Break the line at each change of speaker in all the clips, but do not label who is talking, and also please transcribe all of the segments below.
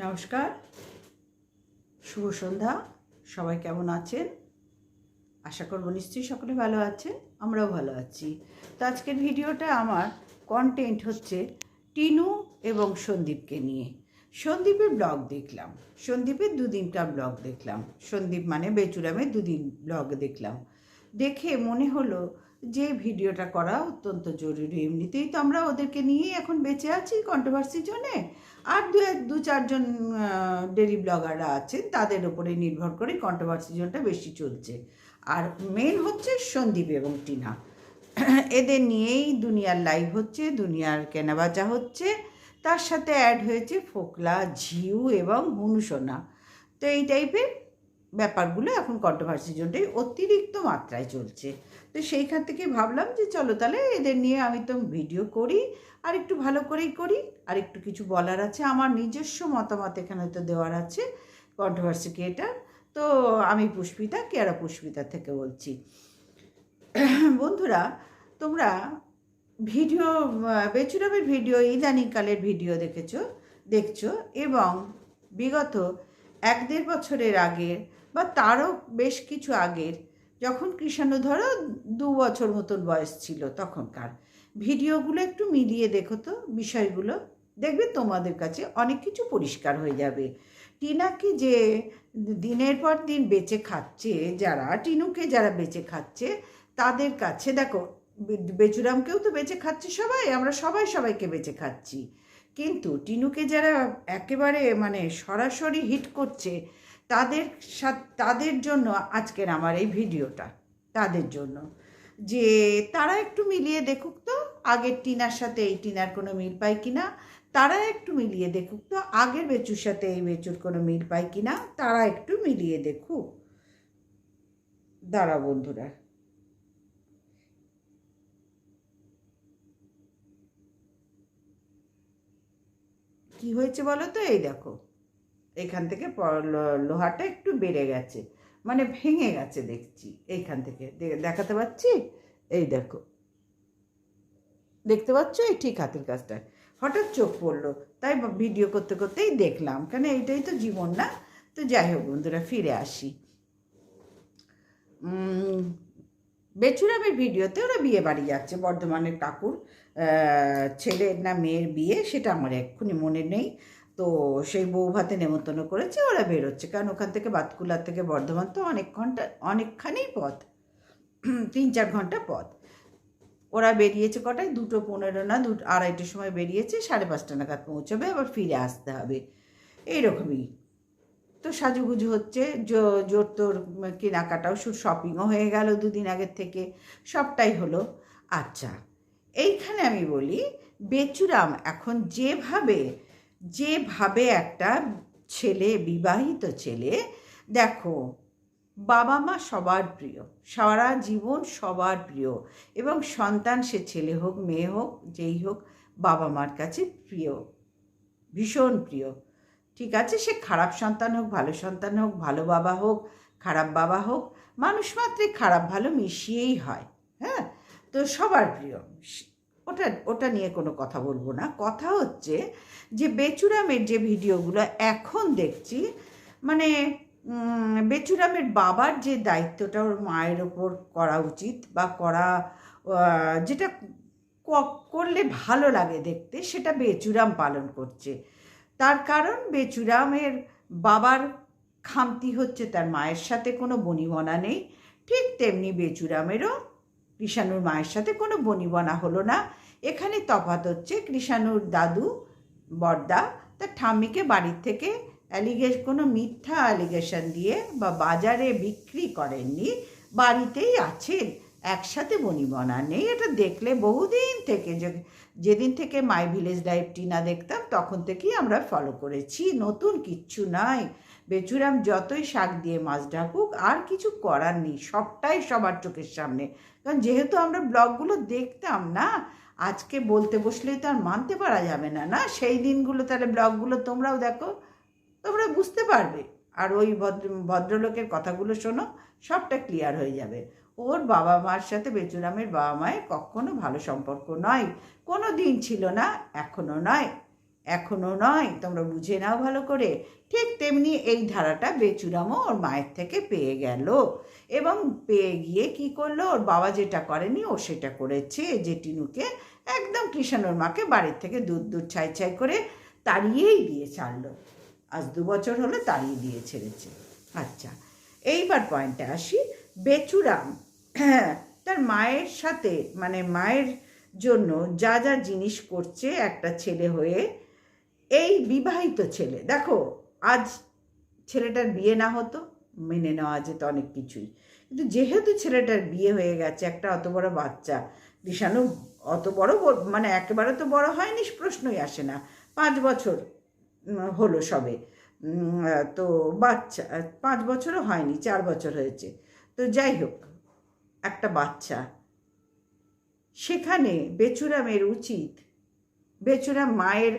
নমস্কার, শুভ সন্ধ্যা। সবাই কেমন আছেন? আশা করব নিশ্চয়ই সকলে ভালো আছেন, আমরাও ভালো আছি। তো আজকের ভিডিওটা আমার কন্টেন্ট হচ্ছে টিনু এবং সন্দীপকে নিয়ে। সন্দীপের ব্লগ দেখলাম, সন্দীপের দুদিনটা ব্লগ দেখলাম। সন্দীপ মানে বেচুরামের দুদিন ব্লগ দেখলাম। দেখে মনে হলো যে ভিডিওটা করা অত্যন্ত জরুরি। এমনিতেই তো আমরা ওদেরকে নিয়েই এখন বেঁচে আছি কন্ট্রোভার্সির জন্যে আর দু এক, দু চারজন ডেলি ব্লগাররা আছেন, তাদের ওপরে নির্ভর করে কন্ট্রোভার্সি জোনটা বেশি চলছে। আর মেন হচ্ছে সন্দীপ এবং টিনা। এদের নিয়েই দুনিয়ার লাইভ হচ্ছে, দুনিয়ার কেনাবেচা হচ্ছে। তার সাথে অ্যাড হয়েছে ফোকলা, ঝিউ এবং হুনুসোনা। তো এই টাইপের ব্যাপারগুলো এখন কন্ট্রোভার্সি জন্যই অতিরিক্ত মাত্রায় চলছে। তো সেইখান থেকে ভাবলাম যে চলো তাহলে এদের নিয়ে আমি তো ভিডিও করি আর একটু ভালো করেই করি, আর একটু কিছু বলার আছে। আমার নিজস্ব মতামত এখানে তো দেওয়ার আছে কন্ট্রোভার্সি ক্রিয়েটার তো আমি পুষ্পিতা, কেয়ারা পুষ্পিতা থেকে বলছি। বন্ধুরা, তোমরা ভিডিও বেচুরামের ভিডিও, ইদানিংকালের ভিডিও দেখেছ, দেখছ, এবং বিগত এক দেড় বছরের আগের বা তারও বেশ কিছু আগের, যখন কৃষাণু ধরো দু বছর মতন বয়স ছিল তখনকার ভিডিওগুলো একটু মিলিয়ে দেখো তো বিষয়গুলো। দেখবে তোমাদের কাছে অনেক কিছু পরিষ্কার হয়ে যাবে। টিনাকে যে দিনের পর দিন বেঁচে খাচ্ছে, যারা টিনুকে যারা বেঁচে খাচ্ছে, তাদের কাছে দেখো, বেচুরামকেও তো বেঁচে খাচ্ছে সবাই, আমরা সবাই সবাইকে বেঁচে খাচ্ছি। কিন্তু টিনুকে যারা একেবারে মানে সরাসরি হিট করছে, তাদের সাথে, তাদের জন্য আজকের আমার এই ভিডিওটা, তাদের জন্য। যে তারা একটু মিলিয়ে দেখুক তো, আগের টিনার সাথে এই টিনার কোনো মিল পায় কিনা, তারা একটু মিলিয়ে দেখুক তো, আগের বেচুর সাথে এই বেচুর কোনো মিল পায় কিনা, তারা একটু মিলিয়ে দেখুক। দাঁড়া বন্ধুরা। কি হয়েছে বলো তো? এই দেখো, এখান থেকে লোহাটা একটু বেড়ে গেছে। মানে ভেঙে গেছে দেখছি, এইখান থেকে। দেখাতে পাচ্ছি? এই দেখো। দেখতে পাচ্ছ? এই ঠিক হাতের কাজটায়। হঠাৎ চোখ পড়ল। তাই ভিডিও করতে করতেই দেখলাম। কেন এইটাই তো জীবন না? তো যাই হোক বন্ধুরা, ফিরে আসি। বেচুরামের ভিডিওতে ওরা বিয়ে বাড়ি যাচ্ছে। বর্ধমানের কাকুর ছেলের না মেয়ের বিয়ে, সেটা আমার এক্ষুনি মনে নেই। তো সেই বউ ভাতে নেমন্তন্ন করেছে, ওরা বেরোচ্ছে। কারণ ওখান থেকে বাতকুলার থেকে বর্ধমান তো অনেক ঘণ্টা, অনেকখানি পথ। তিন চার ঘণ্টা পথ। ওরা বেরিয়েছে কটায়? দুটো পনেরো না দুটো আড়াইটের সময় বেরিয়েছে, সাড়ে পাঁচটা নাগাদ পৌঁছাবে, আবার ফিরে আসতে হবে। এইরকমই। তো সাজুগুজু হচ্ছে জোর তোর কেনাকাটাও শুধু শপিংও হয়ে গেল দুদিন আগের থেকে। সবটাই হলো। আচ্ছা এইখানে আমি বলি, বেচুরাম এখন যেভাবে যেভাবে একটা ছেলে, বিবাহিত ছেলে, দেখো, বাবা মা সবার প্রিয়, সারা জীবন সবার প্রিয় এবং সন্তান সে ছেলে হোক, মেয়ে হোক, যেই হোক, বাবা মার কাছে প্রিয়, ভীষণ প্রিয়। ঠিক আছে? সে খারাপ সন্তান হোক, ভালো সন্তান হোক, ভালো বাবা হোক, খারাপ বাবা হোক, মানুষ মাত্রই খারাপ, ভালো মিশিয়েই হয় হ্যাঁ? তো সবার প্রিয়। ওটা ওটা নিয়ে কোনো কথা বলব না। কথা হচ্ছে যে বেচুরামের যে ভিডিওগুলো এখন দেখছি মানে বেচুরামের বাবার যে দায়িত্বটা ওর মায়ের ওপর করা উচিত বা করা যেটা করলে ভালো লাগে দেখতে, সেটা বেচুরাম পালন করছে। তার কারণ বেচুরামের বাবার খামতি হচ্ছে তার মায়ের সাথে কোনো বনিবনা নেই। ঠিক তেমনি বেচুরামেরও কৃষাণুর মায়ের সাথে কোনো বনিবনা হলো না। এখানে তফাৎ হচ্ছে, কৃষাণুর দাদু, বর্দা, তার ঠাম্মিকে বাড়ির থেকে অ্যালিগেশ কোনো মিথ্যা অ্যালিগেশন দিয়ে বা বাজারে বিক্রি করেননি, বাড়িতেই আছেন, একসাথে বনিবনা নেই। এটা দেখলে বহুদিন থেকে, যে যেদিন থেকে মাই ভিলেজ লাইফ টিনা দেখতাম, তখন থেকেই আমরা ফলো করেছি। নতুন কিচ্ছু নাই। বেচুরাম যতই শাক দিয়ে মাছ ঢাকুক আর কিছু করার নেই, সবটাই সবার চোখের সামনে। কারণ যেহেতু আমরা ব্লগগুলো দেখতাম না, আজকে বলতে বসলেই তো আর মানতে পারা যাবে না না? সেই দিনগুলো তাহলে ব্লগগুলো তোমরাও দেখো, তোমরা বুঝতে পারবে। আর ওই ভদ্র, ভদ্রলোকের কথাগুলো শোনো, সবটা ক্লিয়ার হয়ে যাবে। ওর বাবা মার সাথে বেচুরামের বাবা মায়ের কখনো ভালো সম্পর্ক নয়। কোনো দিন ছিল না এখনও নয়। এখনও নয়, তোমরা বুঝে নাও ভালো করে। ঠিক তেমনি এই ধারাটা বেচুরামও ওর মায়ের থেকে পেয়ে গেল। এবং পেয়ে গিয়ে কি করল? ওর বাবা যেটা করেনি, ও সেটা করেছে যে টিনুকে একদম কৃষাণ ওর মাকে বাড়ির থেকে দুধ দুধ ছাই ছাই করে তাড়িয়েই দিয়ে ছাড়লো। আজ দু বছর হলো তাড়িয়ে দিয়ে ছেড়েছে। আচ্ছা এইবার পয়েন্টে আসি। বেচুরাম, তার মায়ের সাথে মানে মায়ের জন্য যা যা জিনিস করছে একটা ছেলে হয়ে এই বিবাহিত ছেলে, দেখো, আজ ছেলেটার বিয়ে না হতো, মেনে নেওয়া যেত অনেক কিছুই। কিন্তু যেহেতু ছেলেটার বিয়ে হয়ে গেছে, একটা অত বড় বাচ্চা দিশানু অত বড় মানে একেবারে তো বড় হয়নি, প্রশ্নই আসে না। পাঁচ বছর হলো সবে। তো বাচ্চা, পাঁচ বছরও হয়নি, চার বছর হয়েছে। তো যাই হোক, একটা বাচ্চা। সেখানে বেচুরামের উচিত বেচুরাম মায়ের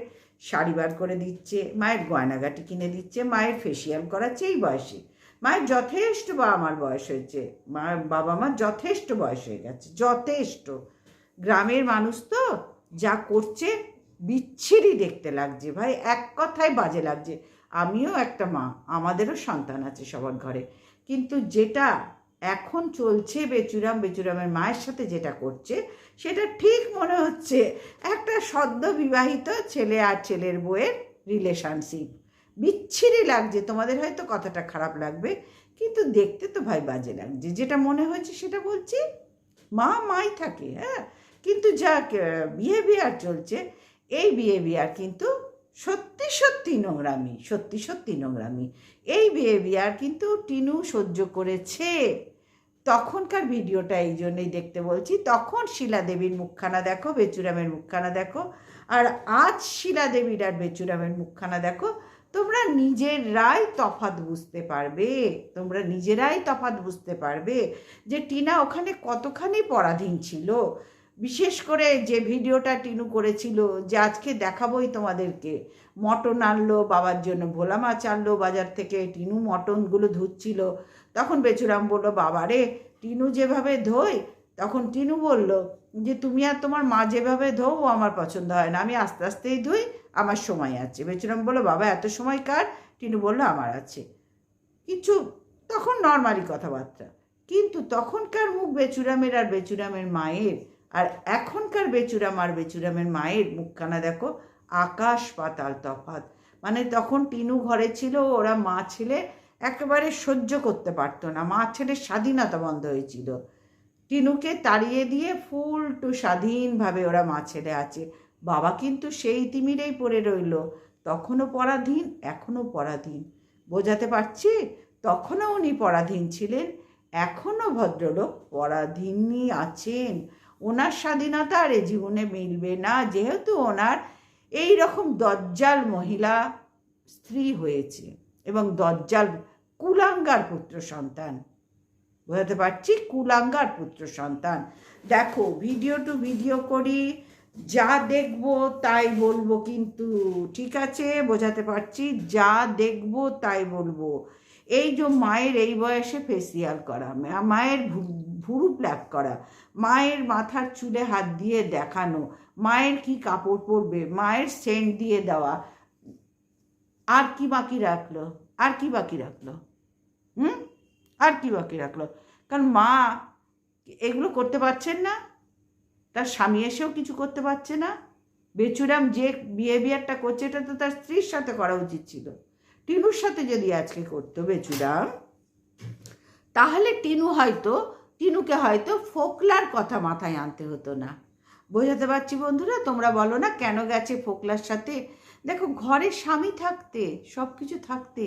শাড়ি বার করে দিচ্ছে, মায়ের গয়নাগাটি কিনে দিচ্ছে, মায়ের ফেসিয়াল করাচ্ছে এই বয়সে। মায়ের যথেষ্ট বাবা মার বয়স হয়েছে। মা বাবা মার যথেষ্ট বয়স হয়ে গেছে, যথেষ্ট। গ্রামের মানুষ তো যা করছে বিচ্ছিরি দেখতে লাগছে ভাই, এক কথায় বাজে লাগছে। আমিও একটা মা, আমাদেরও সন্তান আছে সবার ঘরে। কিন্তু যেটা এখন চলছে বেচুরাম, বেচুরামের মায়ের সাথে যেটা করছে, সেটা ঠিক মনে হচ্ছে একটা সদ্য বিবাহিত ছেলে আর ছেলের বউয়ের রিলেশনশিপ বিচ্ছিরি লাগছে, তোমাদের হয়তো কথাটা খারাপ লাগবে, কিন্তু দেখতে তো ভাই বাজে লাগছে। যেটা মনে হয়েছে সেটা বলছি, মা মাই থাকে হ্যাঁ? কিন্তু যা বিহেভিয়ার চলছে, এই বিহেভিয়ার কিন্তু সত্যি সত্যি নোংরামি, সত্যি সত্যি নোংরামি। এই বিহেভিয়ার কিন্তু টিনু সহ্য করেছে। তখনকার ভিডিওটা এই জন্যই দেখতে বলছি, তখন শিলা দেবীর মুখখানা দেখো, বেচুরামের মুখখানা দেখো, আর আজ শিলা দেবীর আর বেচুরামের মুখখানা দেখো, তোমরা নিজেরাই তফাৎ বুঝতে পারবে, তোমরা নিজেরাই তফাত বুঝতে পারবে যে টিনা ওখানে কতখানি পরাধীন ছিল। বিশেষ করে যে ভিডিওটা টিনু করেছিল যে আজকে দেখাবোই তোমাদেরকে, মটন আনলো, বাবার জন্য ভোলা মাছ আনলো, বাজার থেকে টিনু মটনগুলো ধুচ্ছিল তখন বেচুরাম বলল বাবা রে টিনু যেভাবে ধোয়, তখন টিনু বলল যে, তুমি আর তোমার মা যেভাবে ধো ও আমার পছন্দ হয় না। আমি আস্তে আস্তেই ধুই, আমার সময় আছে। বেচুরাম বলল, বাবা, এত সময় কার? টিনু বলল, আমার আছে। কিছু তখন নর্মালি কথাবার্তা। কিন্তু তখনকার মুখ বেচুরামের আর বেচুরামের মায়ের, আর এখনকার বেচুরাম আর বেচুরামের মায়ের মুখখানা দেখো, আকাশ পাতাল তফাত মানে তখন টিনু ঘরে ছিল, ওরা মা ছেলে একেবারে সহ্য করতে পারতো না। মা ছেলের স্বাধীনতা বন্ধ হয়েছিল। টিনুকে তাড়িয়ে দিয়ে ফুল টু স্বাধীনভাবে ওরা মা ছেলে আছে। বাবা কিন্তু সেই তিমিরেই পড়ে রইল। তখনও পরাধীন, এখনও পরাধীন। বোঝাতে পারছি? তখনও উনি পরাধীন ছিলেন, এখনও ভদ্রলোক পরাধীনই আছেন। ওনার স্বাধীনতা আর এ জীবনে মিলবে না। যেহেতু ওনার এই রকম দজ্জাল মহিলা স্ত্রী হয়েছে এবং দজ্জাল কুলাঙ্গার পুত্র সন্তান। বোঝাতে পারছি? কুলাঙ্গার পুত্র সন্তান। দেখো ভিডিও টু ভিডিও করি, যা দেখব তাই বলব কিন্তু, ঠিক আছে? বোঝাতে পারছি? যা দেখব তাই বলব। এই যে মায়ের এই বয়সে ফেসিয়াল করা মায়ের ভুরু প্ল্যাক করা, মায়ের মাথার চুলে হাত দিয়ে দেখানো, মায়ের কি কাপড় পরবে, মায়ের সেন্ট দিয়ে দেওয়া, আর কি বাকি রাখল? আর কি বাকি রাখল? হুম? আর কি বাকি রাখল? কারণ মা এগুলো করতে পারছেন না, তার স্বামী এসেও কিছু করতে পারছে না। বেচুরাম যে বিহেভিয়ারটা করছে, এটা তো তার স্ত্রীর সাথে করা উচিত ছিল। টিনুর সাথে যদি আজকে করতো বেচুরাম, তাহলে টিনু হয়তো, টিনুকে হয়তো ফোকলার কথা মাথায় আনতে হতো না। বোঝাতে পারছি বন্ধুরা, তোমরা বলো না কেন গেছে ফোকলার সাথে? দেখো, ঘরে স্বামী থাকতে সব কিছু থাকতে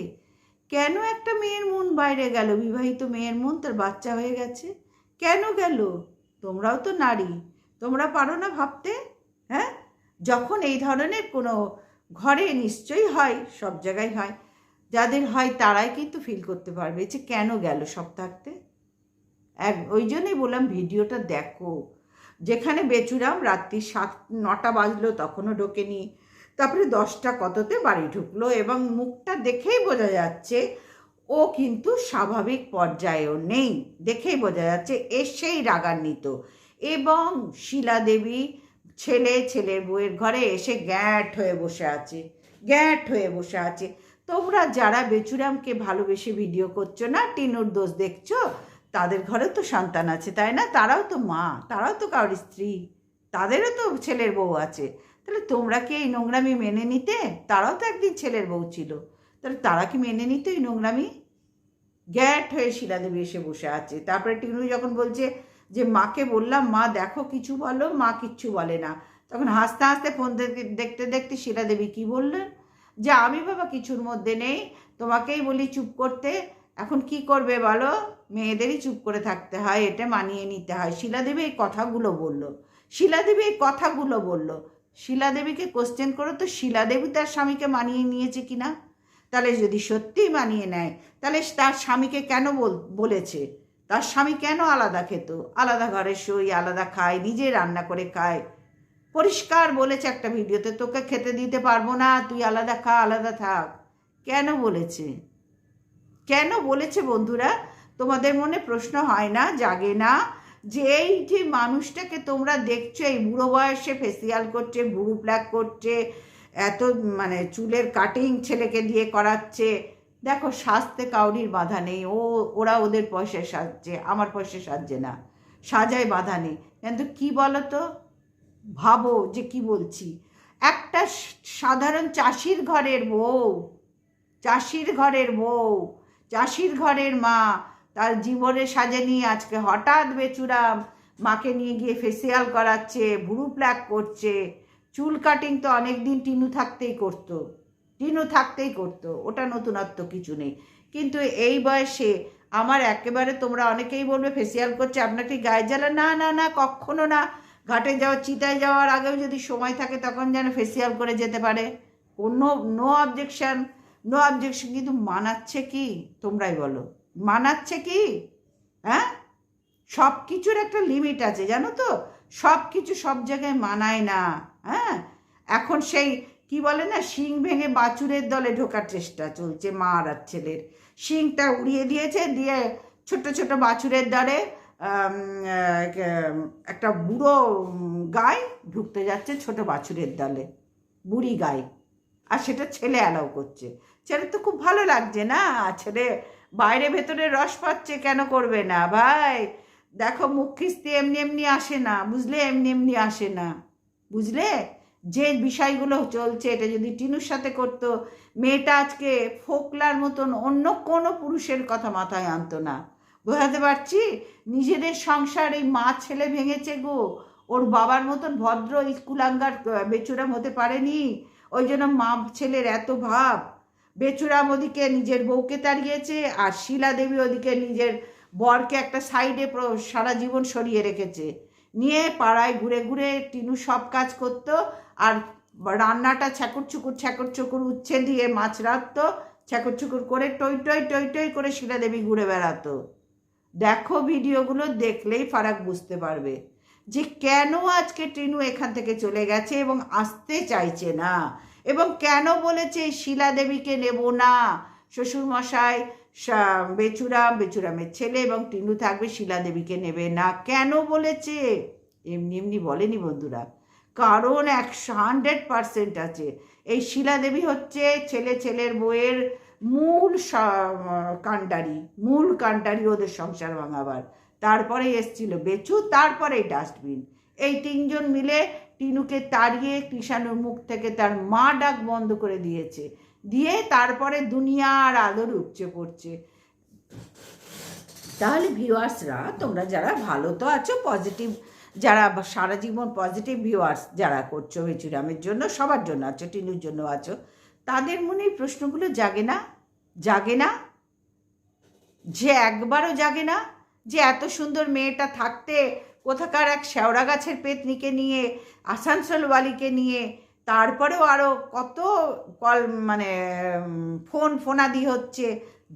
কেন একটা মেয়ের মন বাইরে গেল? বিবাহিত মেয়ের মন তার বাচ্চা হয়ে গেছে। কেন গেল? তোমরাও তো নারী। তোমরা পারো না ভাবতে? হ্যাঁ? যখন এই ধরনের কোনো ঘরে নিশ্চয়ই হয়, সব জায়গায় হয়, যাদের হয় তারাই কিন্তু ফিল করতে পারবে যে কেন গেল সব থাকতে। এক, ওই জন্যই বললাম ভিডিওটা দেখো। যেখানে বেচুরাম রাত্রি সাত, নটা বাজলো তখনও ঢোকেনি। তারপরে দশটা কততে বাড়ি ঢুকলো এবং মুখটা দেখেই বোঝা যাচ্ছে ও কিন্তু স্বাভাবিক পর্যায়েও নেই। দেখেই বোঝা যাচ্ছে এসেই রাগান্বিত। এবং শিলা দেবী ছেলে, ছেলের বউয়ের ঘরে এসে গ্যাট হয়ে বসে আছে, গ্যাট হয়ে বসে আছে। তোমরা যারা বেচুরামকে ভালোবেসে ভিডিও করছ না, টিনুর দোষ দেখছ? তাদের ঘরেও তো সন্তান আছে, তাই না? তারাও তো মা, তারাও তো কারোর স্ত্রী, তাদেরও তো ছেলের বউ আছে। তাহলে তোমরা কি এই নোংরামি মেনে নিতে? তারাও তো একদিন ছেলের বউ ছিল। তাহলে তারা কি মেনে নিত এই নোংরামি? গ্যাট হয়ে শিলাদেবী এসে বসে আছে। তারপরে টিনু যখন বলছে যে, মাকে বললাম, মা দেখো কিছু বলো, মা কিচ্ছু বলে না। তখন হাসতে হাসতে ফোন দেখতে- দেখতে শিলাদেবী কি বললেন যে, আমি বাবা কিছুর মধ্যে নেই, তোমাকেই বলি চুপ করতে। এখন কি করবে বলো? মেয়েদেরই চুপ করে থাকতে হয়, এটা মানিয়ে নিতে হয়। শিলাদেবী এই কথাগুলো বলল। শিলাদেবী এই কথাগুলো বলল। শিলাদেবীকে কোশ্চেন করো তো শিলাদেবী তার স্বামীকে মানিয়ে নিয়েছে কিনা তাহলে যদি সত্যিই মানিয়ে নেয়, তাহলে তার স্বামীকে কেন বল- বলেছে? তার স্বামী কেন আলাদা খেত? আলাদা ঘরে শুই, আলাদা খায় নিজে রান্না করে খায়। পরিষ্কার বলেছে একটা ভিডিওতে, তোকে খেতে দিতে পারব না, তুই আলাদা খা, আলাদা থাক। কেন বলেছে? কেন বলেছে বন্ধুরা? তোমাদের মনে প্রশ্ন হয় না, জাগে না যে এই যে মানুষটাকে তোমরা দেখছ, এই বুড়ো বয়সে ফেসিয়াল করছে বুড়ো প্ল্যাক করছে, এত মানে চুলের কাটিং ছেলেকে দিয়ে করাচ্ছে। দেখো, সাজতে কাউরির বাধা নেই। ও, ওরা ওদের পয়সায় সাজছে, আমার পয়সায় সাজছে না। সাজায় বাধা নেই। কিন্তু কী বলো তো ভাবো যে কি বলছি। একটা সাধারণ চাষির ঘরের বউ, চাষির ঘরের বউ, চাষির ঘরের মা তার জীবনে সাজে নিয়ে আজকে হঠাৎ বেচুরাম মাকে নিয়ে গিয়ে ফেসিয়াল করাচ্ছে, ভুরু প্ল্যাক করছে। চুল কাটিং তো অনেক দিন টিনু থাকতেই করতো। টিনু থাকতেই করতো, ওটা নতুনত্ব কিছু নেই। কিন্তু এই বয়সে আমার একেবারে তোমরা অনেকেই বলবে ফেসিয়াল করছে আপনাকে গায়ে জ্বালা? না না না, কখনো না। ঘাটে যাওয়া, চিতায় যাওয়ার আগেও যদি সময় থাকে তখন যেন ফেসিয়াল করে যেতে পারে। কোনো নো অবজেকশন নো অবজেকশন কিন্তু মানাচ্ছে কি? তোমরাই বলো। মানাচ্ছে কি? হ্যাঁ? সব কিছুর একটা লিমিট আছে, জানো তো? সব কিছু সব জায়গায় মানায় না হ্যাঁ? এখন সেই, কি বলে না, শিং ভেঙে বাছুরের দলে ঢোকার চেষ্টা চলছে মা আর ছেলের। শিংটা উড়িয়ে দিয়েছে, দিয়ে ছোট ছোট বাছুরের দলে একটা বুড়ো গাই ঢুকতে যাচ্ছে ছোট বাছুরের দলে, বুড়ি গাই। আর সেটা ছেলে অ্যালাউ করছে। ছেলে তো খুব ভালো লাগছে না? ছেলে বাইরে ভেতরে রস পাচ্ছে কেন করবে না? ভাই, দেখো মুখ খিস্তি এমনি এমনি আসে না, বুঝলে? এমনি এমনি আসে না, বুঝলে? যে বিষয়গুলো চলছে, এটা যদি টিনুর সাথে করতো, মেয়েটা আজকে ফোকলার মতন অন্য কোনো পুরুষের কথা মাথায় আনতো না। বোঝাতে পারছি? নিজেদের সংসার এই মা ছেলে ভেঙেছে গো। ওর বাবার মতন ভদ্র স্কুলাঙ্গার বেচুরাম হতে পারেনি। ওই জন্য মা ছেলের এত ভাব। বেচুরাম ওদিকে নিজের বউকে তাড়িয়েছে আর শিলা দেবী ওদিকে নিজের বরকে একটা সাইডে সারা জীবন সরিয়ে রেখেছে। নিয়ে পাড়ায় ঘুরে ঘুরে টিনু সব কাজ করতো আর রান্নাটা ছ্যাকুর ছুকুর ছ্যাকুর চুকুর উচ্ছে দিয়ে মাছ রাখতো ছ্যাকুর ছুকুর করে টই টই টই টই করে শিলা দেবী ঘুরে বেড়াতো। দেখো ভিডিওগুলো দেখলেই ফারাক বুঝতে পারবে যে কেন আজকে টিনু এখান থেকে চলে গেছে এবং আসতে চাইছে না। এবং কেন বলেছে শিলা দেবীকে নেব না? শ্বশুরমশাই বেচুরাম, বেচুরামের ছেলে এবং টিনু থাকবে শিলা দেবীকে নেবে না। কেন বলেছে? এমনি এমনি বলেনি বন্ধুরা। কারণ একশো হান্ড্রেড পারসেন্ট আছে। এই শিলা দেবী হচ্ছে ছেলে ছেলের বইয়ের মূল কাণ্ডারি মূল কাণ্ডারি ওদের সংসার ভাঙাবার। তারপরে এসছিল বেচু, তারপরে এই ডাস্টবিন। এই তিনজন মিলে টিনুকে তাড়িয়ে কৃষাণুর মুখ থেকে তার মা ডাক বন্ধ করে দিয়েছে। দিয়ে তারপরে দুনিয়ার আলোর উপচে পড়ছে। তাহলে ভিউয়ার্সরা, তোমরা যারা ভালো তো আছো, পজিটিভ, যারা সারা জীবন পজিটিভ ভিউয়ার্স যারা করছ বেচুরামের জন্য, সবার জন্য আছো, টিনুর জন্য আছো, তাদের মনে এই প্রশ্নগুলো জাগে না? জাগে না? যে একবারও জাগে না? যে এত সুন্দর মেয়েটা থাকতে কোথাকার এক শেওড়া গাছের পেতনিকে নিয়ে আসানসোলওয়ালিকে নিয়ে, তারপরেও আরও কত কল মানে ফোন ফোনাদি হচ্ছে,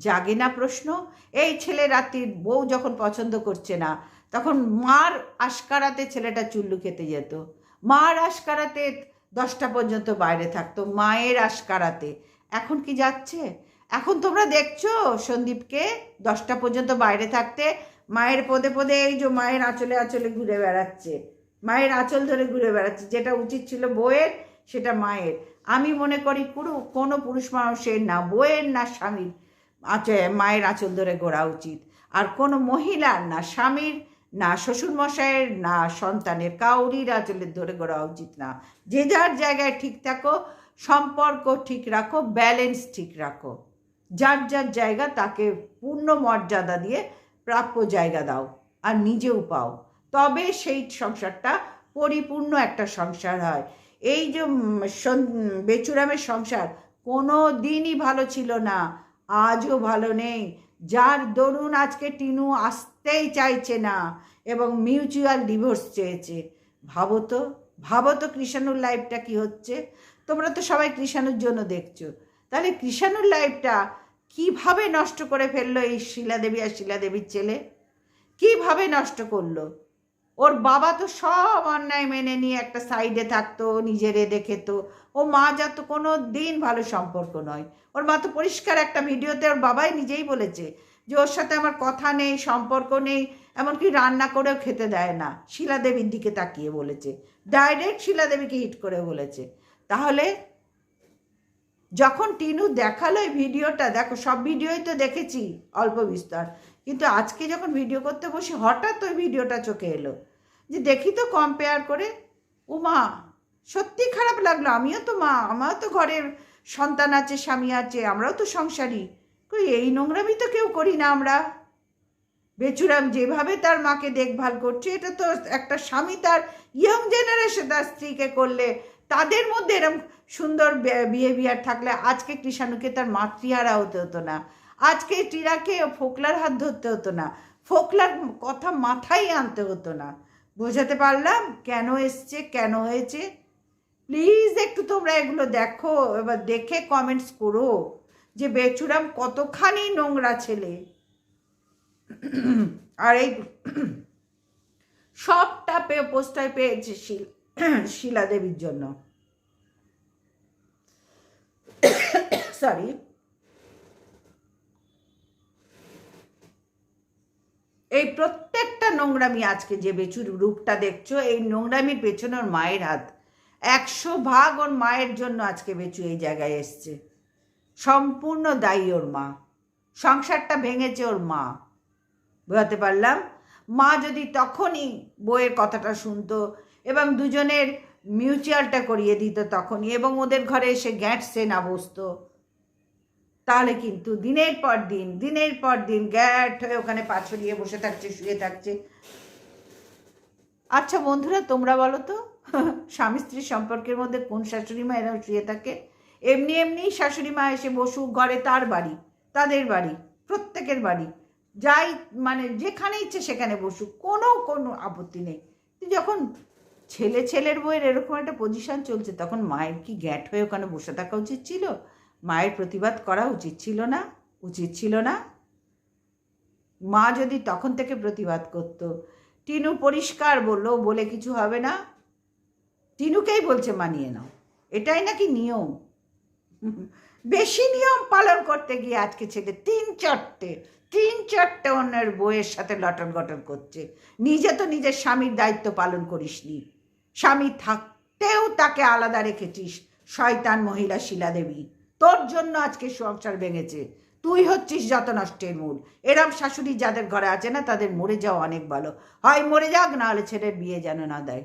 জাগে না প্রশ্ন। এই ছেলে রাত্রির বউ যখন পছন্দ করছে না, তখন মার আশকারাতে ছেলেটা চুল্লু খেতে যেত। মার আশকারাতে দশটা পর্যন্ত বাইরে থাকতো, মায়ের আশকারাতে। এখন কি যাচ্ছে? এখন তোমরা দেখছ সন্দীপকে দশটা পর্যন্ত বাইরে থাকতে মায়ের পদে পদে এই যে মায়ের আঁচলে আঁচলে ঘুরে বেড়াচ্ছে, মায়ের আঁচল ধরে ঘুরে বেড়াচ্ছে, যেটা উচিত ছিল বইয়ের সেটা মায়ের। আমি মনে করি কোনো কোনো পুরুষ মানুষের না বইয়ের না স্বামীর আঁচে মায়ের আঁচল ধরে ঘোরা উচিত। আর কোনো মহিলার না স্বামীর, না শ্বশুরমশাইয়ের, না সন্তানের কাউরির আঁচলের ধরে ঘোরা উচিত না। যে যার জায়গায় ঠিক থাকো, সম্পর্ক ঠিক রাখো ব্যালেন্স ঠিক রাখো। যার যার জায়গা তাকে পূর্ণ মর্যাদা দিয়ে প্রাপ্য জায়গা দাও আর নিজেও পাও। তবে সেই সংসারটা পরিপূর্ণ একটা সংসার হয়। এই যে বেচুরামের সংসার কোনো দিনই ভালো ছিল না, আজও ভালো নেই। যার দরুন আজকে টিনু আসতেই চাইছে না এবং মিউচুয়াল ডিভোর্স চেয়েছে। ভাবো তো ভাবো তো কৃষাণুর লাইফটা কি হচ্ছে? তোমরা তো সবাই কৃষাণুর জন্য দেখছ। তাহলে কৃষাণুর লাইফটা কীভাবে নষ্ট করে ফেলল এই শিলাদেবী আর শিলাদেবীর ছেলে? কীভাবে নষ্ট করল? ওর বাবা তো সব অন্যায় মেনে নিয়ে একটা সাইডে থাকতো, নিজেরে দেখে তো ও মা যা তো কোনো দিন ভালো সম্পর্ক নয়। ওর মা তো পরিষ্কার একটা ভিডিওতে ওর বাবাই নিজেই বলেছে যে ওর সাথে আমার কথা নেই, সম্পর্ক নেই, এমনকি রান্না করেও খেতে দেয় না। শিলাদেবীর দিকে তাকিয়ে বলেছে। ডাইরেক্ট শিলাদেবীকে হিট করে বলেছে। তাহলে যখন টিনু দেখাল এই ভিডিওটা, দেখো সব ভিডিওই তো দেখেছি, অল্প বিস্তর। কিন্তু আজকে যখন ভিডিও করতে বসি, হঠাৎ ওই ভিডিওটা চোখে এলো। যে দেখি তো কম্পেয়ার করে ও মা সত্যি খারাপ লাগল। আমিও তো মা, আমারও তো ঘরের সন্তান আছে, স্বামী আছে, আমরাও তো সংসারী। কই, এই নোংরামি তো কেউ করি না আমরা। বেচুরাম যেভাবে তার মাকে দেখভাল করছে, এটা তো একটা স্বামী তার ইয়ং জেনারেশন তার স্ত্রীকে করলে, তাদের মধ্যে এরকম সুন্দর বিহেভিয়ার থাকলে আজকে কৃষাণুকে তার মাতৃহারা হতে হতো না। আজকে টিরাকে ফোকলার হাত ধরতে হতো না। ফোকলার কথা মাথায় আনতে হতো না। বোঝাতে পারলাম? কেন এসছে? কেন হয়েছে? প্লিজ একটু তোমরা এগুলো দেখো, এবার দেখে কমেন্টস করো যে বেচুরাম কতখানি নোংরা ছেলে। আর এই সবটা পেয়ে পোস্টায় পেয়েছে শিলা দেবীর জন্য। সরি এই প্রত্যেকটা নোংরামি আজকে যে বেচুর রূপটা দেখছ, এই নোংরামির পেছনে ওর মায়ের হাত। একশো ভাগ ওর মায়ের জন্য আজকে বেচু এই জায়গায় এসছে। সম্পূর্ণ দায়ী ওর মা। সংসারটা ভেঙেছে ওর মা। বোঝাতে পারলাম? মা যদি তখনই বইয়ের কথাটা শুনতো এবং দুজনের মিউচুয়ালটা করিয়ে দিত তখনই এবং ওদের ঘরে এসে গ্যাটসে না বসতো। তাহলে কিন্তু দিনের পর দিন, দিনের পর দিন গ্যাট হয়ে ওখানে পা ছড়িয়ে বসে থাকছে, শুয়ে থাকছে। আচ্ছা বন্ধুরা, তোমরা বলো তো, স্বামী স্ত্রীর সম্পর্কের মধ্যে কোন শাশুড়ি মা এরকম শুয়ে থাকে? এমনি এমনি শাশুড়ি মা এসে বসুক, ঘরে তার বাড়ি, তাদের বাড়ি, প্রত্যেকের বাড়ি। যাই মানে যেখানে ইচ্ছে সেখানে বসুক, কোনো কোনো আপত্তি নেই। যখন ছেলে ছেলের বইয়ের এরকম একটা পজিশন চলছে। তখন মায়ের কি গ্যাট হয়ে ওখানে বসে থাকা উচিত ছিল? মায়ের প্রতিবাদ করা উচিত ছিল না? উচিত ছিল না? মা যদি তখন থেকে প্রতিবাদ করতো, টিনু পরিষ্কার বলল, বলে কিছু হবে না। টিনুকেই বলছে মানিয়ে নাও। এটাই নাকি নিয়ম? বেশি নিয়ম পালন করতে গিয়ে আজকে ছেলে তিন চারটে তিন চারটে অন্যের বইয়ের সাথে লটন গটন করছে। নিজে তো নিজের স্বামীর দায়িত্ব পালন করিসনি। স্বামী থাকতেও তাকে আলাদা রেখেছিস, শয়তান মহিলা শিলা দেবী তোর জন্য আজকে সংসার ভেঙেছে। তুই হচ্ছিস যত নষ্টের মূল। এরম শাশুড়ি যাদের ঘরে আছে না, তাদের মরে যাওয়া অনেক ভালো। হয় মরে যাক না হলে ছেলের বিয়ে যেন না দেয়।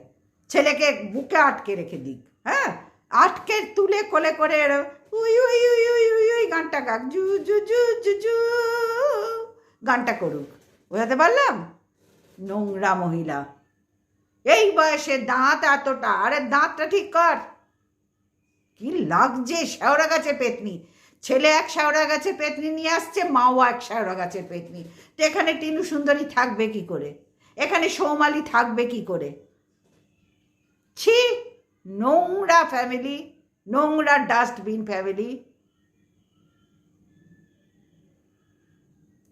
ছেলেকে বুকে আটকে রেখে দিক হ্যাঁ? আটকে তুলে কোলে করে উই উই উই উই উই উই, গানটা গাক, জু জু জু জু জু, গানটা করুক। বোঝাতে পারলাম? নোংরা মহিলা। এই বয়সে দাঁত এতটা, আরে দাঁতটা ঠিক কর। কি লাগছে শেওড়া গাছে পেতনি? ছেলে এক শেওড়া গাছে পেতনি নিয়ে আসছে, মাও এক শেওড়া গাছের পেতনি। তো এখানে টিনু সুন্দরী থাকবে কি করে? এখানে সৌমালি থাকবে কি করে? ছি, নোংরা ফ্যামিলি নোংরা ডাস্টবিন ফ্যামিলি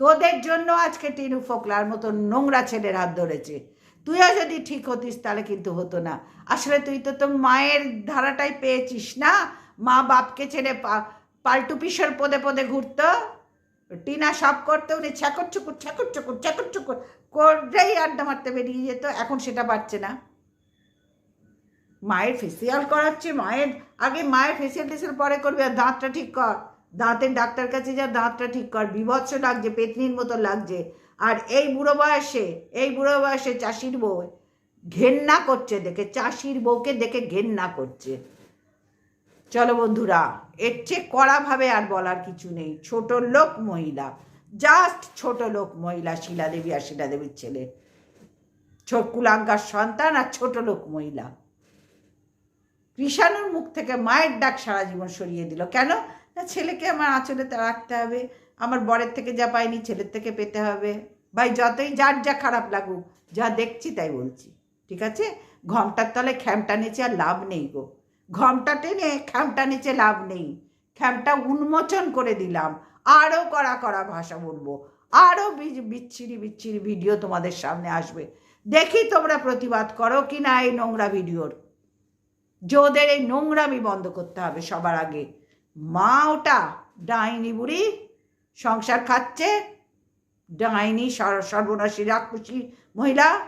তোদের জন্য আজকে টিনু ফোকলার মতো নোংরা ছেলের হাত ধরেছে। তুইও যদি ঠিক হতিস, তাহলে কিন্তু হতো না। আসলে তুই তো তোর মায়ের ধারাটাই পেয়েছিস না? মা বাপকে ছেড়ে পাল্টু পিসর পদে পদে ঘুরত। টিনা সব করতে, উনি ছ্যাকর চুকুর ছ্যাকর চুকুর ছ্যাকর চুকুর করেই আড্ডা মারতে বেরিয়ে যেত। এখন সেটা পারছে না। মায়ের ফেসিয়াল করাচ্ছে, মায়ের, আগে মায়ের ফেসিয়াল টেসিয়াল পরে করবে আর দাঁতটা ঠিক কর। দাঁতের ডাক্তার কাছে যা দাঁতটা ঠিক কর। বিভৎস লাগছে পেটনির মতো লাগছে। আর এই বুড়ো বয়সে, এই বুড়ো বয়সে চাষির বউ ঘেন্না করছে দেখে, চাষির বউকে দেখে ঘেন্না করছে। চলো বন্ধুরা, এর চেয়ে কড়াভাবে আর বলার কিছু নেই। ছোট লোক মহিলা জাস্ট ছোট লোক মহিলা শিলা দেবী আর শিলা দেবীর ছেলে কুলাঙ্কার সন্তান আর ছোট লোক মহিলা। কৃষাণুর মুখ থেকে মায়ের ডাক সারা জীবন সরিয়ে দিল। কেন? ছেলেকে আমার আঁচলে রাখতে হবে। আমার বরের থেকে যা পাইনি ছেলের থেকে পেতে হবে। ভাই, যতই যার যা খারাপ লাগুক, যা দেখছি তাই বলছি, ঠিক আছে? ঘমটার তলে খ্যামটা নিচে আর লাভ নেই গো। ঘমটা টেনে খ্যামটা নিচে লাভ নেই। খ্যামটা উন্মোচন করে দিলাম। আরও কড়া কড়া ভাষা বলব। আরও বিচ্ছিরি বিচ্ছিরি ভিডিও তোমাদের সামনে আসবে। দেখি তোমরা প্রতিবাদ করো কি না এই নোংরা ভিডিওর। যে ওদের এই নোংরামি বন্ধ করতে হবে সবার আগে। মা ওটা, ডাইনি বুড়ি। সংসার খাচ্ছে, ডাইনি সর- সর্বনাশী রাক্ষসী মহিলা।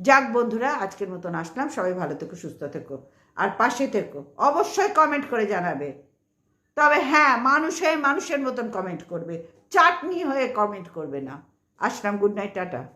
যাক বন্ধুরা, আজকের মতন আসলাম। সবাই ভালো থেকো, সুস্থ থেকো, আর পাশে থেকো। অবশ্যই কমেন্ট করে জানাবে। তবে হ্যাঁ মানুষ হয়ে মানুষের মতন কমেন্ট করবে। চাটনি হয়ে কমেন্ট করবে না। আসলাম গুড নাইট টাটা।